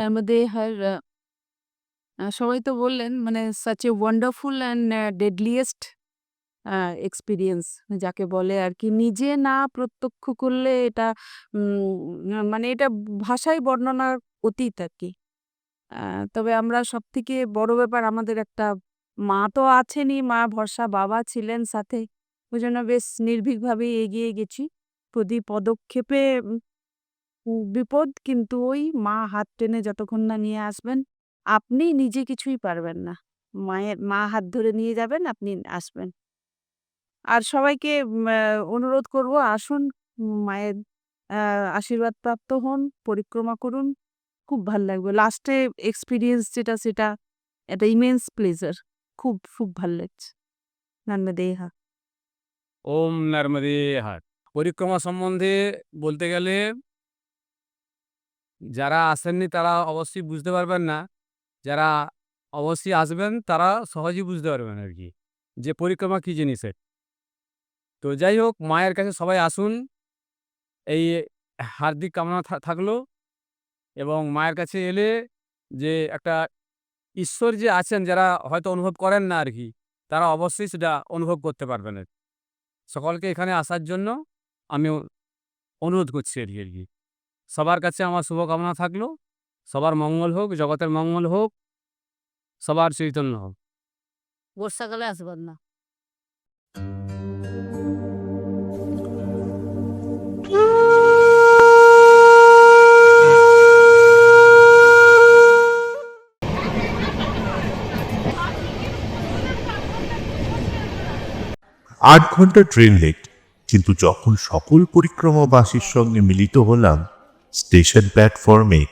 তার মধ্যে হার সবাই তো বললেন মানে such a wonderful and deadliest experience যাকে বলে আর কি নিজে না প্রত্যক্ষ করলে এটা মানে এটা ভাষায় বর্ণনার অতীত আর কি তবে আমরা সব থেকে বড় ব্যাপার আমাদের একটা মা তো আছেনই, মা ভরসা বাবা ছিলেন সাথে। ওই জন্য বেশ নির্ভীকভাবেই এগিয়ে গেছি। প্রতি পদক্ষেপে বিপদ কিন্তু ওই মা হাত টেনে যতক্ষণ না নিয়ে আসবেন, আপনি নিজে কিছুই পারবেন না। মায়ের মা হাত ধরে নিয়ে যাবেন, আপনি আসবেন। আর সবাইকে অনুরোধ করব আসুন মায়ের আশীর্বাদ প্রাপ্ত হন, পরিক্রমা করুন। খুব ভালো লাগবে। লাস্টে এক্সপিরিয়েন্স যেটা সেটা একটা ইমেন্স প্লেজার। খুব, খুব ভালো লাগছে। নর্মদেহা। ওম নর্মদে হার। পরিক্রমা সম্বন্ধে বলতে গেলে যারা আসেননি তারা অবশ্যই বুঝতে পারবেন না। যারা অবশ্যই আসবেন তারা সহজেই বুঝতে পারবেন আর কি যে পরিক্রমা কী জিনিসের। তো যাই হোক, মায়ের কাছে সবাই আসুন। এই হার্দিক কামনা থাকল এবং মায়ের কাছে এলে যে একটা ঈশ্বর যে আছেন যারা হয়তো অনুভব করেন না আর কি তারা অবশ্যই সেটা অনুভব করতে পারবেন। সকলকে এখানে আসার জন্য আমি অনুরোধ করছি আরকি আরকি। সবার কাছে আমার শুভকামনা থাকল। সবার মঙ্গল হোক, জগতের মঙ্গল হোক। সবার চৈতন্য হোক। বর্ষাকালে আসবেন না। আট ঘণ্টা ট্রেন লেট কিন্তু যখন সকল পরিক্রমাবাসীর সঙ্গে মিলিত হলাম স্টেশন প্ল্যাটফর্মে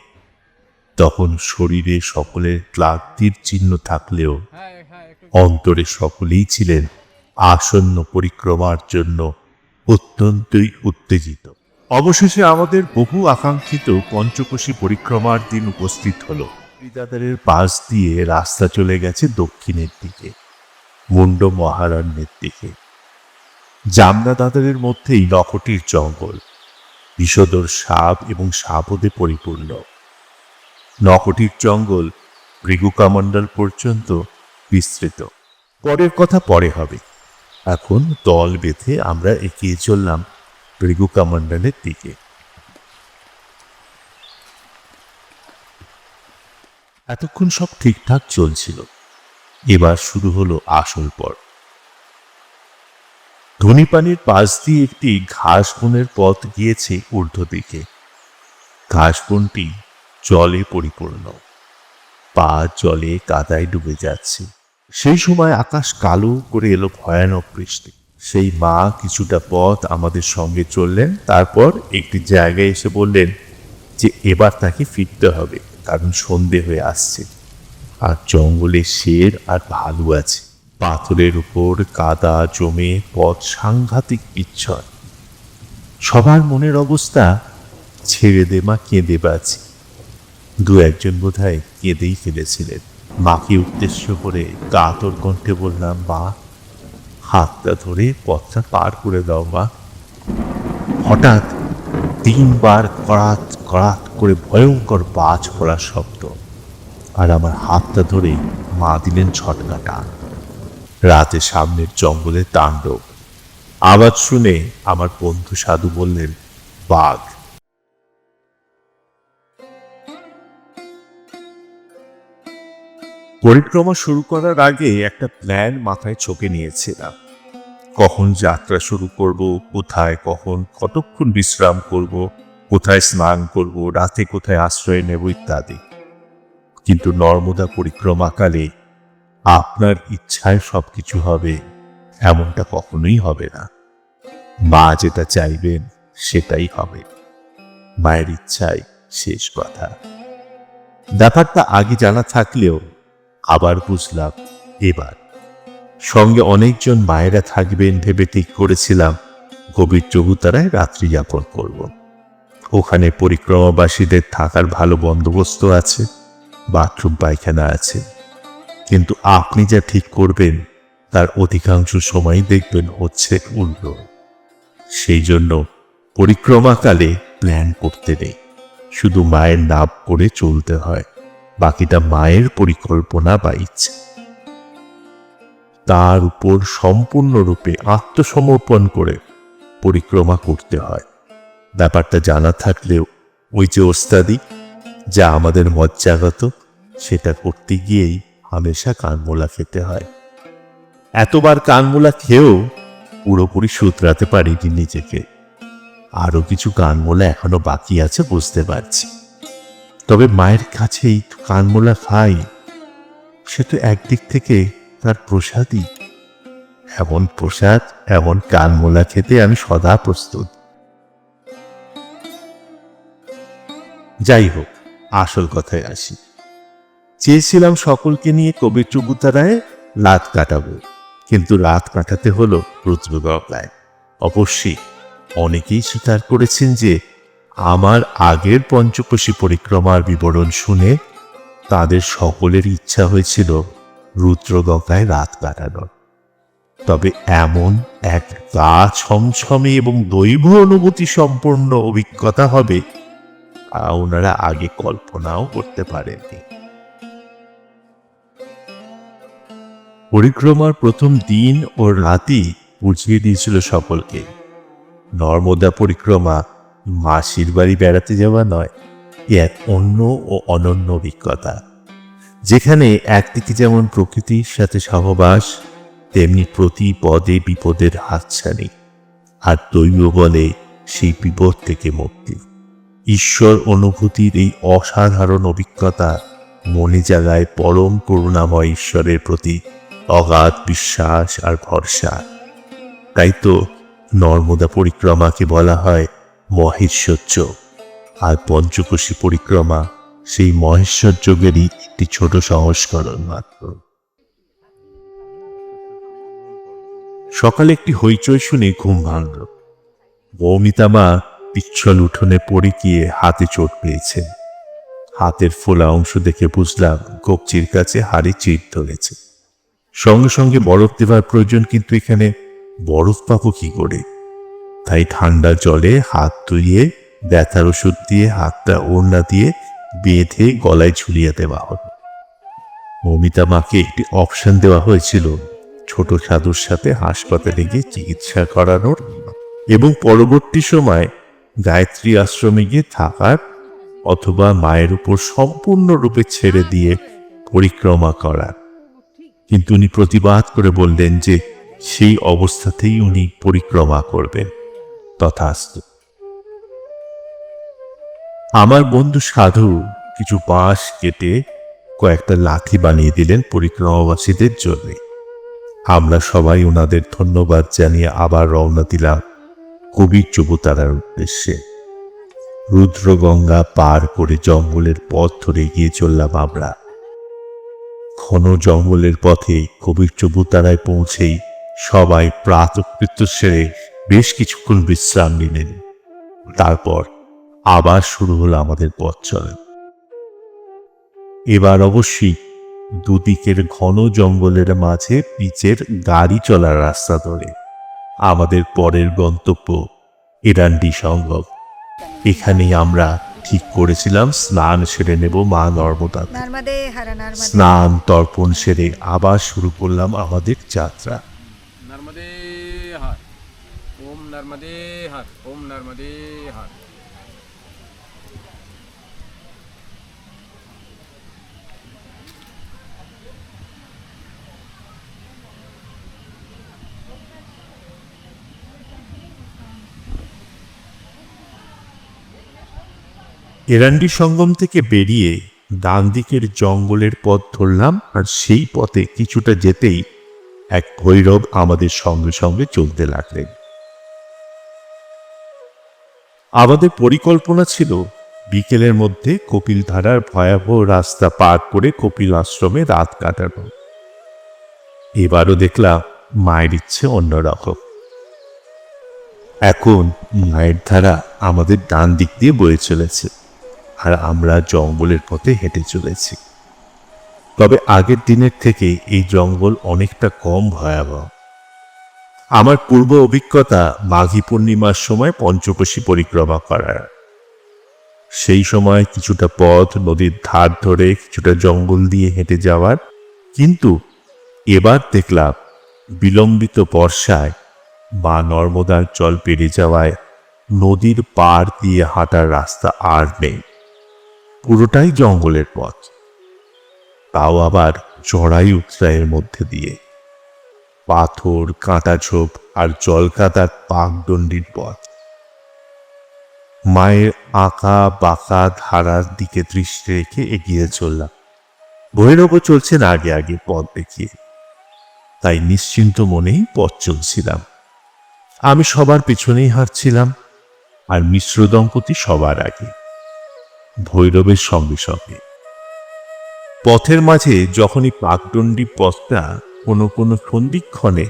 তখন শরীরে সকলের ক্লান্তির চিহ্ন থাকলেও অন্তরে সকলেই ছিলেন আসন্ন পরিক্রমার জন্য অত্যন্তই উত্তেজিত। অবশেষে আমাদের বহু আকাঙ্ক্ষিত পঞ্চকোশী পরিক্রমার দিন উপস্থিত হলো। বিদাদারের পাশ দিয়ে রাস্তা চলে গেছে দক্ষিণের দিকে, মুন্ড মহারণ্যের দিকে। জামনা দাদারের মধ্যেই নকটির জঙ্গল। বিষদর সাপ এবং সাপদে পরিপূর্ণ। নকটির জঙ্গল ভৃগুকামণ্ডল পর্যন্ত বিস্তৃত। পরের কথা পরে হবে। এখন দল বেঁধে আমরা এগিয়ে চললাম ভৃগুকামণ্ডলের দিকে। এতক্ষণ সব ঠিকঠাক চলছিল। এবার শুরু হলো আসল পর্ব। ধনীপানির পাশ দিয়ে একটি ঘাস বনের পথ গিয়েছে ঊর্ধ্ব দিকে। ঘাস বনটি জলে পরিপূর্ণ। পা জলে কাদায় ডুবে যাচ্ছে। সেই সময় আকাশ কালো করে এলো ভয়ানক বৃষ্টি। সেই মা কিছুটা পথ আমাদের সঙ্গে চললেন, তারপর একটি জায়গায় এসে বললেন যে এবার তাকে ফিরতে হবে, কারণ সন্ধে হয়ে আসছে। আর জঙ্গলে শের আর ভালু আছে। পাথরের উপর কাদা জমে পথ সাংঘাতিক পিচ্ছল সবার মনের অবস্থা ছেড়ে দে মা, কেঁদে বাঁচি। দু একজন বোধহয় কেঁদেই ফেলেছিলেন। মাকে উদ্দেশ্য করে কাতর কণ্ঠে বললাম, মা, হাতটা ধরে পথটা পার করে দাও মা। হঠাৎ তিনবার করাত করাত করে ভয়ঙ্কর বাজ পড়ার শব্দ, আর আমার হাতটা ধরে মা দিলেন ছটকা টান রাতে সামনের জঙ্গলে তাণ্ডব। আওয়াজ শুনে আমার বন্ধু সাধু বললেন, বাঘ। পরিক্রমা শুরু করার আগে একটা প্ল্যান মাথায় চোখে নিয়েছিলাম। কখন যাত্রা শুরু করব, কোথায় কখন, কতক্ষণ বিশ্রাম করব, কোথায় স্নান করব, রাতে কোথায় আশ্রয় নেব ইত্যাদি। কিন্তু নর্মদা পরিক্রমাকালে আপনার ইচ্ছায় সবকিছু হবে, এমনটা কখনোই হবে না। মা যেটা চাইবেন, সেটাই হবে। মায়ের ইচ্ছাই শেষ কথা। ব্যাপারটা আগে জানা থাকলেও আবার বুঝলাম, এবার। সঙ্গে অনেকজন মায়েরা থাকবেন ভেবে ঠিক করেছিলাম, গভীর চৌতারায় রাত্রি যাপন করব। ওখানে পরিক্রমাবাসীদের থাকার ভালো বন্দোবস্ত আছে, বাথরুম পায়খানা আছে। কিন্তু আপনি যা ঠিক করবেন, তার অধিকাংশ সময় দেখবেন হচ্ছে উল্টো। সেই জন্য পরিক্রমাকালে প্ল্যান করতে নেই। শুধু মায়ের নাম করে চলতে হয়, বাকিটা মায়ের পরিকল্পনা বা ইচ্ছে। তার উপর সম্পূর্ণরূপে আত্মসমর্পণ করে পরিক্রমা করতে হয়। ব্যাপারটা জানা থাকলেও ওই যে ওস্তাদি, যা আমাদের মজ্জাগত, সেটা করতে গিয়েই হামেশা কানমোলা খেতে হয়। এতবার কানমোলা খেয়েও পুরোপুরি শুধরাতে পারিনি নিজেকে। আরও কিছু কানমোলা এখনও বাকি আছে বুঝতে পারছি। তবে মায়ের কাছেই কানমোলা খাই। সে তো একদিক থেকে তার প্রসাদই। এমন প্রসাদ, এমন কানমোলা খেতে আমি সদা প্রস্তুত। যাই হোক, আসল কথায় আসি। চেয়েছিলাম সকলকে নিয়ে কবির চুকুতারায় রাত কাটাবো। কিন্তু রাত কাটাতে হলো রুদ্রগঙ্গায় অবশ্যই অনেকেই স্বীকার করেছেন যে আমার আগের পঞ্চকোশী পরিক্রমার বিবরণ শুনে তাদের সকলের ইচ্ছা হয়েছিল রুদ্রগঙ্গায় রাত কাটানোর। তবে এমন এক গা ছমছমে এবং দৈব অনুভূতি সম্পন্ন অভিজ্ঞতা হবে ওনারা আগে কল্পনাও করতে পারেননি। পরিক্রমার প্রথম দিন ও রাতই বুঝিয়ে দিয়েছিল সকলকে। নর্মদা পরিক্রমা মাসির বাড়ি বেড়াতে যাওয়া নয়, এ এক অন্য ও অনন্য অভিজ্ঞতা। যেখানে একদিকে যেমন প্রকৃতির সাথে সহবাস, তেমনি প্রতি পদে বিপদের হাতছানি, আর দৈব বলে সেই বিপদ থেকে মুক্তি। ঈশ্বর অনুভূতির এই অসাধারণ অভিজ্ঞতা মনে জাগায় পরম করুণাময় ঈশ্বরের প্রতি অগাধ বিশ্বাস আর ভরসা। তাই তো নর্মদা পরিক্রমাকে বলা হয় মহেশ্বর্য আর পঞ্চকোশী পরিক্রমা সেই মহেশ্বর যোগেরই একটি ছোট সংস্করণ মাত্র। সকালে একটি হইচই শুনে ঘুম ভাঙল। মৌমিতা মা পিচ্ছল উঠোনে পড়ে গিয়ে হাতে চোট পেয়েছেন হাতের ফোলা অংশ দেখে বুঝলাম কবচির কাছে হাড়ি চিট ধরেছে। সঙ্গে সঙ্গে বরফ দেওয়ার প্রয়োজন কিন্তু এখানে বরফ পাবো কি করে? তাই ঠান্ডা জলে হাত ধুইয়ে ব্যথার ওষুধ দিয়ে, হাতটা ওড়না দিয়ে বেঁধে গলায় ঝুলিয়ে দেওয়া হলো। মমিতা মাকে একটি অপশন দেওয়া হয়েছিল, ছোট সাধুর সাথে হাসপাতালে গিয়ে চিকিৎসা করানোর এবং পরবর্তী সময় গায়ত্রী আশ্রমে গিয়ে থাকার অথবা মায়ের উপর সম্পূর্ণরূপে ছেড়ে দিয়ে পরিক্রমা করার। কিন্তু উনি প্রতিবাদ করে বললেন যে সেই অবস্থাতেই উনি পরিক্রমা করবেন, তথাস্তু। আমার বন্ধু সাধু কিছু বাঁশ কেটে কয়েকটা লাঠি বানিয়ে দিলেন পরিক্রমাবাসীদের জন্য। আমরা সবাই ওনাদের ধন্যবাদ জানিয়ে আবার রওনা দিলাম কবির চবুতারার উদ্দেশ্যে। রুদ্রগঙ্গা পার করে জঙ্গলের পথ ধরে গিয়ে চললাম আমরা। ঘন জঙ্গলের পথে কবির চবুতারায় পৌঁছেই সবাই প্রাতকৃত্য সেরে বেশ কিছুক্ষণ বিশ্রাম নিলেন। তারপর আবার শুরু হলো আমাদের পথ চলে। এবার অবশ্যই দুদিকের ঘন জঙ্গলের মাঝে পিচের গাড়ি চলার রাস্তা ধরে। আমাদের পরের গন্তব্য এরান্ডি সঙ্গম এখানেই আমরা ঠিক করেছিলাম স্নান সেরে নেব মা নর্মদা। স্নান তর্পণ সেরে আবার শুরু করলাম আমাদের যাত্রা। নর্মদে হার ওম নর্মদে হার ওম নর্মদে হার। এরান্ডি সঙ্গম থেকে বেরিয়ে ডান দিকের জঙ্গলের পথ ধরলাম আর সেই পথে কিছুটা যেতেই এক ভৈরব আমাদের সঙ্গে সঙ্গে চলতে লাগলেন। আমাদের পরিকল্পনা ছিল বিকেলের মধ্যে কপিলধারার ভয়াবহ রাস্তা পার করে কপিল আশ্রমে রাত কাটানো। এবারও দেখলাম মায়ের ইচ্ছে অন্যরকম। এখন মায়ের ধারা আমাদের ডান দিক দিয়ে বয়ে চলেছে। আর আমরা জঙ্গলের পথে হেঁটে চলেছি। তবে আগের দিনের থেকে এই জঙ্গল অনেকটা কম ভয়াবহ। আমার পূর্ব অভিজ্ঞতা মাঘী পূর্ণিমার সময় পঞ্চকোশী পরিক্রমা করার। সেই সময় কিছুটা পথ, নদীর ধার ধরে কিছুটা জঙ্গল দিয়ে হেঁটে যাওয়ার। কিন্তু এবার দেখলাম, বিলম্বিত বর্ষায় বা নর্মদার জল পেরিয়ে যাওয়ায় নদীর পাড় দিয়ে হাঁটার রাস্তা আর নেই। পুরোটাই জঙ্গলের পথ। তাও আবার চড়াই উৎসাহের মধ্যে দিয়ে। পাথর, কাঁটা ঝোপ আর জলকাদার পাকদণ্ডির পথ। মায়ের আঁকা বাঁকা ধারার দিকে দৃষ্টি রেখে এগিয়ে চললাম। ভৈরব চলছেন আগে আগে পথ দেখিয়ে। তাই নিশ্চিন্ত মনেই পথ চলছিলাম। আমি সবার পিছনেই হাঁটছিলাম আর মিশ্র দম্পতি সবার আগে। ভৈরবের সঙ্গে সঙ্গে। পথের মাঝে যখনই পাকদণ্ডী পথটা কোনো কোনো সন্ধিক্ষণে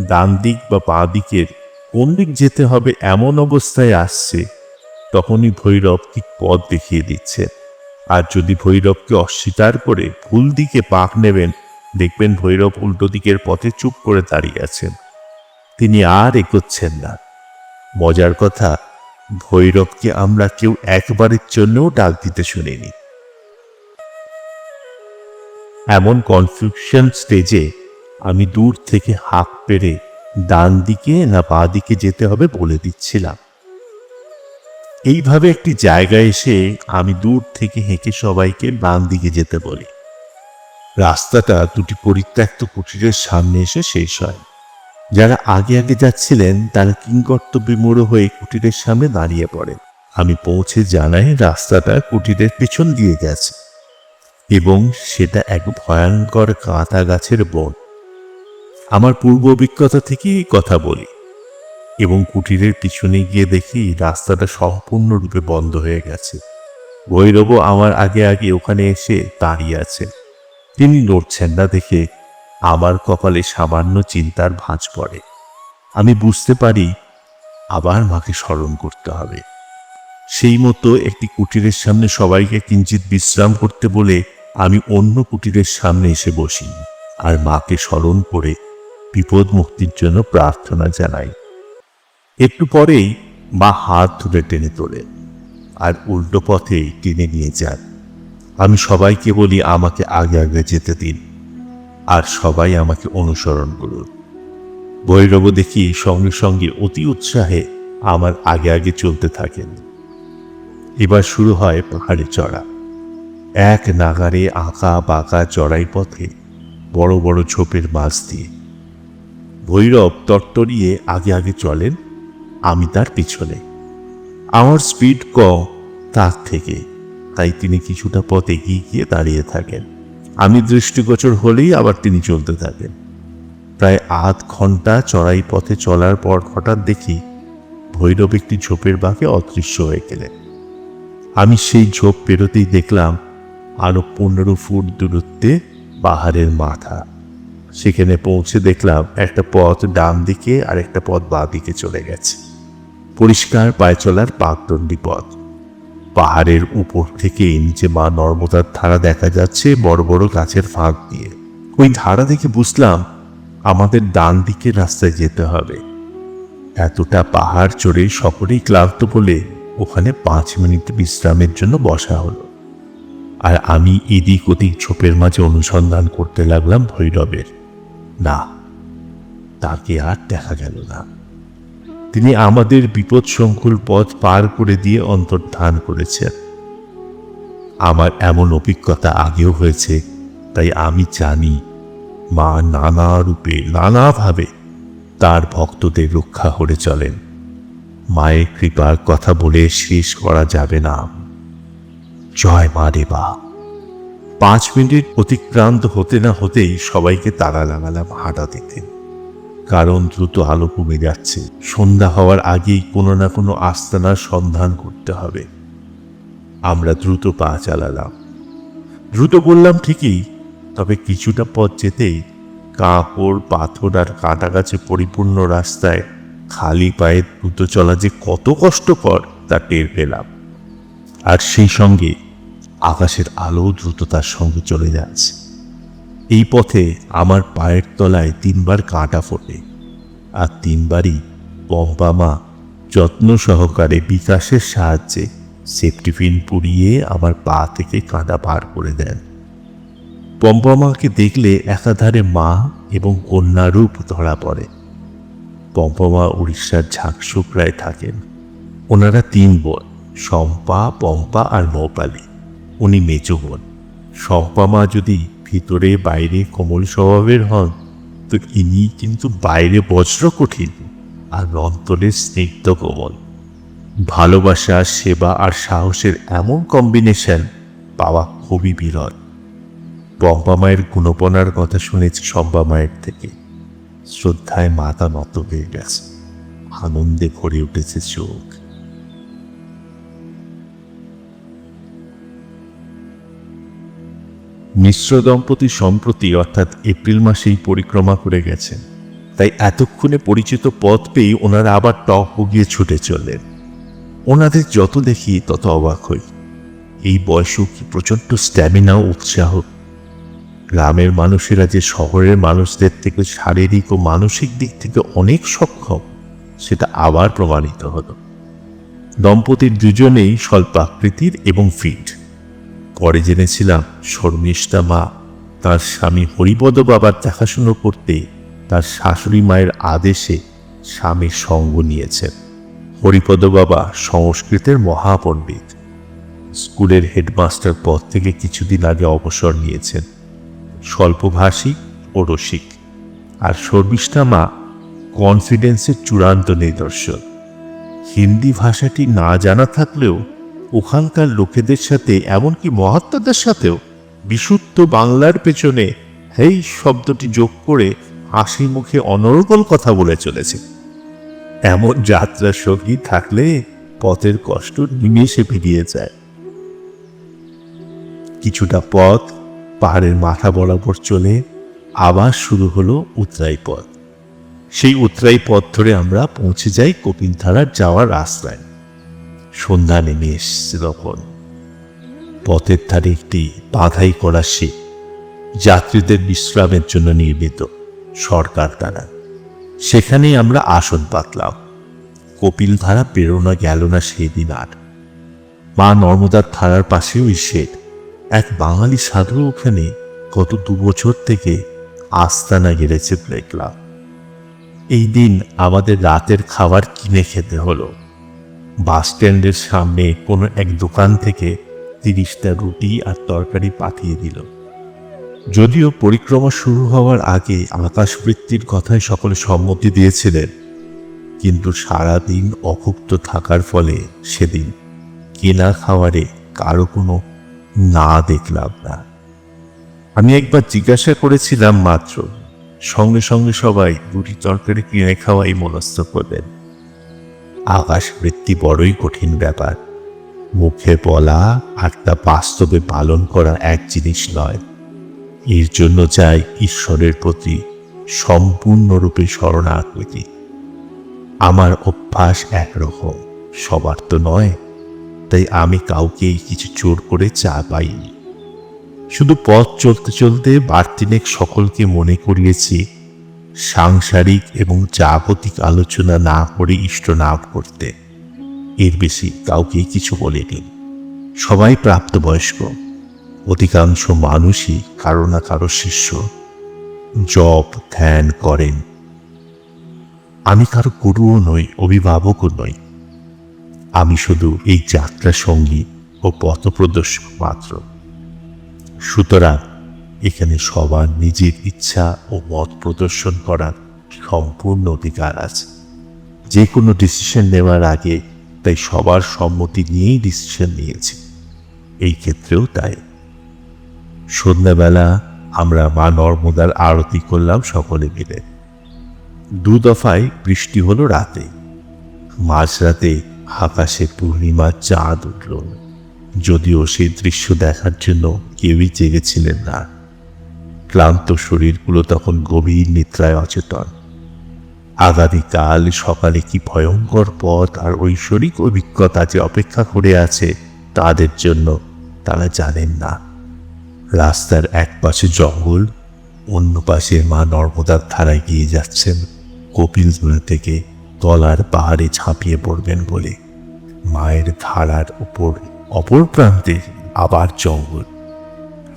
ডান দিক বা বাঁ দিকের কোন দিক যেতে হবে এমন অবস্থায় আসছে, তখনই ভৈরব ঠিক পথ দেখিয়ে দিচ্ছে। আর যদি ভৈরবকে অস্বীকার করে ভুল দিকে পাক নেবেন, দেখবেন ভৈরব উল্টো দিকের পথে চুপ করে দাঁড়িয়ে আছেন। তিনি আর এগোচ্ছেন না। মজার কথা ভৈরবকে আমরা কেউ একবারের জন্যও ডাক দিতে শুনিনি। এমন কনফিউশন স্টেজে আমি দূর থেকে হাঁক পেরে ডান দিকে না বাঁ দিকে যেতে হবে বলে দিচ্ছিলাম। এইভাবে একটি জায়গায় এসে আমি দূর থেকে হেঁকে সবাইকে ডান দিকে যেতে বলি। রাস্তাটা দুটি পরিত্যক্ত কুটিরের সামনে এসে শেষ হয়। যারা আগে আগে যাচ্ছিলেন, তারা কিংকর্তব্যমূঢ় হয়ে কুটিরের সামনে দাঁড়িয়ে পড়ে। আমি পৌঁছে জানাই রাস্তাটা কুটিরের পেছন দিয়ে গেছে। এবং সেটা এক ভয়ঙ্কর কাঁটা গাছের বন। আমার পূর্ব অভিজ্ঞতা থেকে কথা বলি। এবং কুটিরের পিছনে গিয়ে দেখি রাস্তাটা সম্পূর্ণরূপে বন্ধ হয়ে গেছে। ভৈরব আমার আগে আগে ওখানে এসে দাঁড়িয়ে আছে। তিনি নড়ছেন না দেখে আমার কপালে সামান্য চিন্তার ভাঁজ পড়ে। আমি বুঝতে পারি আবার মাকে স্মরণ করতে হবে। সেই মতো একটি কুটিরের সামনে সবাইকে কিঞ্চিত বিশ্রাম করতে বলে আমি অন্য কুটিরের সামনে এসে বসি আর মাকে স্মরণ করে বিপদ মুক্তির জন্য প্রার্থনা জানাই। একটু পরেই মা হাত ধরে টেনে তোলেন আর উল্টো পথে টেনে নিয়ে যান আমি সবাইকে বলি, আমাকে আগে আগে যেতে দিন। আর সবাই আমাকে অনুসরণ করুন। ভৈরব দেখি সঙ্গে সঙ্গে অতি উৎসাহে আমার আগে আগে চলতে থাকেন। এবার শুরু হয় পাহাড়ে চড়া। এক নাগারে আঁকা বাঁকা চড়াই পথে বড় বড় ঝোপের মাছ দিয়ে। ভৈরব তরতরিয়ে আগে আগে চলেন, আমি তার পিছনে। আমার স্পিড ক তার থেকে, তাই তিনি কিছুটা পথ এগিয়ে গিয়ে দাঁড়িয়ে থাকেন। আমি দৃষ্টিগোচর হলেই আবার তিনি চলতে থাকেন। প্রায় আধ ঘণ্টা চড়াই পথে চলার পর হঠাৎ দেখি ভৈরব একটি ঝোপের বাঁকে অদৃশ্য হয়ে গেলেন। আমি সেই ঝোপ পেরোতেই দেখলাম আরও পনেরো ফুট দূরত্বে পাহাড়ের মাথা। সেখানে পৌঁছে দেখলাম একটা পথ ডান দিকে আর একটা পথ বাঁ দিকে চলে গেছে। পরিষ্কার পায়ে চলার পাকদণ্ডী পথ। পাহাড়ের উপর থেকে নিচে মা নর্মদার ধারা দেখা যাচ্ছে বড় বড় গাছের ফাঁক দিয়ে। ওই ধারা দেখে বুঝলাম আমাদের ডান দিকের রাস্তায় যেতে হবে। এতটা পাহাড় চড়ে সকলেই ক্লান্ত বলে ওখানে পাঁচ মিনিট বিশ্রামের জন্য বসা হলো। আর আমি এদিক ওদিক ঝোপের মাঝে অনুসন্ধান করতে লাগলাম ভৈরবের। না, তাকে আর দেখা গেল না। তিনি আমাদের বিপদ সংকুল পথ পার করে দিয়ে অন্তর্ধান করেছেন। আমার এমন অভিজ্ঞতা আগেও হয়েছে, তাই আমি জানি মা নানা রূপে, নানাভাবে তার ভক্তদের রক্ষা করে চলেন। মায়ের কৃপার কথা বলে শেষ করা যাবে না। জয় মা দেবা পাঁচ মিনিট অতিক্রান্ত হতে না হতেই সবাইকে তারা লাগালাম হাঁটা দিতেন কারণ দ্রুত আলো কমে যাচ্ছে। সন্ধ্যা হওয়ার আগেই কোনো না কোনো আস্তানার সন্ধান করতে হবে। আমরা দ্রুত পা চালালাম। দ্রুত বললাম, ঠিকই, তবে কিছুটা পথ যেতেই কাঁকড় পাথর আর কাঁটা গাছে পরিপূর্ণ রাস্তায় খালি পায়ে দ্রুত চলা যে কত কষ্টকর, তা টের পেলাম। আর সেই সঙ্গে আকাশের আলো দ্রুততার সঙ্গে চলে যাচ্ছে। এই পথে আমার পায়ের তলায় তিনবার কাঁটা ফোটে আর তিনবারই পম্পা মা যত্ন সহকারে বিকাশের সাহায্যে সেফটিফিন পুড়িয়ে আমার পা থেকে কাঁটা বার করে দেন। পম্পমাকে দেখলে একাধারে মা এবং কন্যা রূপ ধরা পড়ে। পম্পা পম্পমা উড়িষ্যার ঝাঁকসুকরায় থাকেন। ওনারা তিন বোন, শম্পা, পম্পা আর নৌপালি। উনি মেজো বোন। শম্পা মা যদি ভিতরে বাইরে কোমল স্বভাবের হন, তো ইনি কিন্তু বাইরে বজ্র কঠিন আর অন্তরে স্নিগ্ধ কোমল। ভালোবাসা, সেবা আর সাহসের এমন কম্বিনেশন পাওয়া খুবই বিরল। পম্পা মায়ের গুণপনার কথা শুনেছি শম্পা মায়ের থেকে। শ্রদ্ধায় মাথা নত হয়ে গেছে। আনন্দে ভরে উঠেছে চোখ। মিশ্র দম্পতি সম্প্রতি অর্থাৎ এপ্রিল মাসেই পরিক্রমা করে গেছেন। তাই এতক্ষণে পরিচিত পথ পেয়ে ওনারা আবার টক গিয়ে ছুটে চললেন। ওনাদের যত দেখি তত অবাক হই। এই বয়সেও কি প্রচণ্ড স্ট্যামিনা ও উৎসাহ। গ্রামের মানুষেরা যে শহরের মানুষদের থেকে শারীরিক ও মানসিক দিক থেকে অনেক সক্ষম, সেটা আবার প্রমাণিত হলো। দম্পতির দুজনেই স্বল্পাকৃতির এবং ফিট পরে জেনেছিলাম, শর্মিষ্ঠা মা তার স্বামী হরিপদ বাবার দেখাশুনো করতে তার শাশুড়ি মায়ের আদেশে স্বামীর সঙ্গ নিয়েছেন। হরিপদ বাবা সংস্কৃতের মহাপণ্ডিত। স্কুলের হেডমাস্টার পদ থেকে কিছুদিন আগে অবসর নিয়েছেন। স্বল্পভাষী ও রসিক। আর শর্মিষ্ঠা মা কনফিডেন্সের চূড়ান্ত নিদর্শন। হিন্দি ভাষাটি না জানা থাকলেও ওখানকার লোকেদের সাথে, এমনকি মহাত্মাদের সাথেও বিশুদ্ধ বাংলার পেছনে হেই শব্দটি যোগ করে হাসি মুখে অনর্গল কথা বলে চলেছে। এমন যাত্রা সঙ্গী থাকলে পথের কষ্ট নিমেষে পেরিয়ে যায়। কিছুটা পথ পাহাড়ের মাথা বরাবর চলে আবার শুরু হলো উতরাই পথ। সেই উতরাই পথ ধরে আমরা পৌঁছে যাই কপিলধারার যাওয়ার রাস্তায়। সন্ধ্যা নেমে এসছে তখন। পথের ধারে একটি বাধাই করা শিপ যাত্রীদের বিশ্রামের জন্য নির্মিত, সরকার দ্বারা। সেখানেই আমরা আসন পাতলাম। কপিল ধারা প্রেরণা গেল না সেই দিন আর। মা নর্মদার ধারার পাশেও শেড। এক বাঙালি সাধু ওখানে গত দু বছর থেকে আস্তানা গেড়েছে ক্লাব এই দিন আমাদের রাতের খাবার কিনে খেতে হলো। বাস স্ট্যান্ডের সামনে কোনো এক দোকান থেকে তিরিশটা রুটি আর তরকারি পাঠিয়ে দিল। যদিও পরিক্রমা শুরু হওয়ার আগে আকাশবৃত্তির কথায় সকলে সম্মতি দিয়েছিলেন, কিন্তু সারাদিন অভুক্ত থাকার ফলে সেদিন কেনা খাওয়ারে কারও কোনো না দেখলাম না। আমি একবার জিজ্ঞাসা করেছিলাম মাত্র, সঙ্গে সঙ্গে সবাই রুটি তরকারি কিনে খাওয়াই মনস্থ করলেন। আকাশবৃত্তি বড়ই কঠিন ব্যাপার। মুখে বলা আর তা বাস্তবে পালন করা এক জিনিস নয়। এর জন্য চাই ঈশ্বরের প্রতি সম্পূর্ণরূপে শরণাগতি। আমার অভ্যাস একরকম, সবার তো নয়, তাই আমি কাউকেই কিছু জোর করে চা পাইনি। শুধু পথ চলতে চলতে বার্তিনেক সকলকে মনে করিয়েছি সাংসারিক এবং জাগতিক আলোচনা না করে ইষ্ট নাম করতে। এর বেশি কাউকেই কিছু বলিনি। সবাই প্রাপ্তবয়স্ক। অধিকাংশ মানুষই কারও না কারও শিষ্য। জপ, ধ্যান করেন। আমি কারও গুরুও নই, অভিভাবকও নই। আমি শুধু এই যাত্রা সঙ্গী ও পথপ্রদর্শক মাত্র। সুতরাং এখানে সবার নিজের ইচ্ছা ও মত প্রদর্শন করার সম্পূর্ণ অধিকার আছে। যে কোনো ডিসিশন নেওয়ার আগে তাই সবার সম্মতি নিয়েই ডিসিশন নিয়েছি। এই ক্ষেত্রেও তাই। সন্ধ্যাবেলা আমরা মা নর্মদার আরতি করলাম সকলে মিলে। দু দফায় বৃষ্টি হলো রাতে। মাঝরাতে আকাশে পূর্ণিমার চাঁদ উঠল। যদিও সেই দৃশ্য দেখার জন্য কেউই জেগেছিলেন না। ক্লান্ত শরীরগুলো তখন গভীর নিদ্রায় অচেতন। আগামীকাল সকালে কি ভয়ঙ্কর পথ আর ঐশ্বরিক অভিজ্ঞতা যে অপেক্ষা করে আছে, তাদের জন্য তারা জানেন না। রাস্তার এক পাশে জঙ্গল, অন্য পাশে মা নর্মদার ধারায় গিয়ে যাচ্ছেন। কপিলধুলা থেকে তলার পাহাড়ে ঝাঁপিয়ে পড়বেন বলে। মায়ের ধারার উপর অপর প্রান্তে আবার জঙ্গল।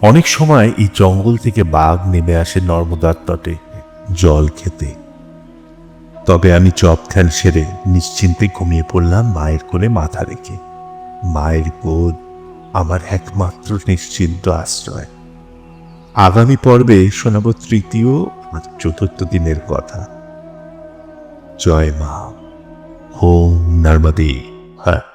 অনেক সময় এই জঙ্গল থেকে বাঘ নেমে আসে নর্মদার তটে, জল খেতে। তবে আমি জবখান সেরে নিশ্চিন্তে ঘুমিয়ে পড়লাম মায়ের কোলে মাথা রেখে। মায়ের কোল আমার একমাত্র নিশ্চিন্ত আশ্রয়। আগামী পর্বে শোনাব তৃতীয় আর চতুর্থ দিনের কথা। জয় মা। হোম নর্মদে। হ্যাঁ।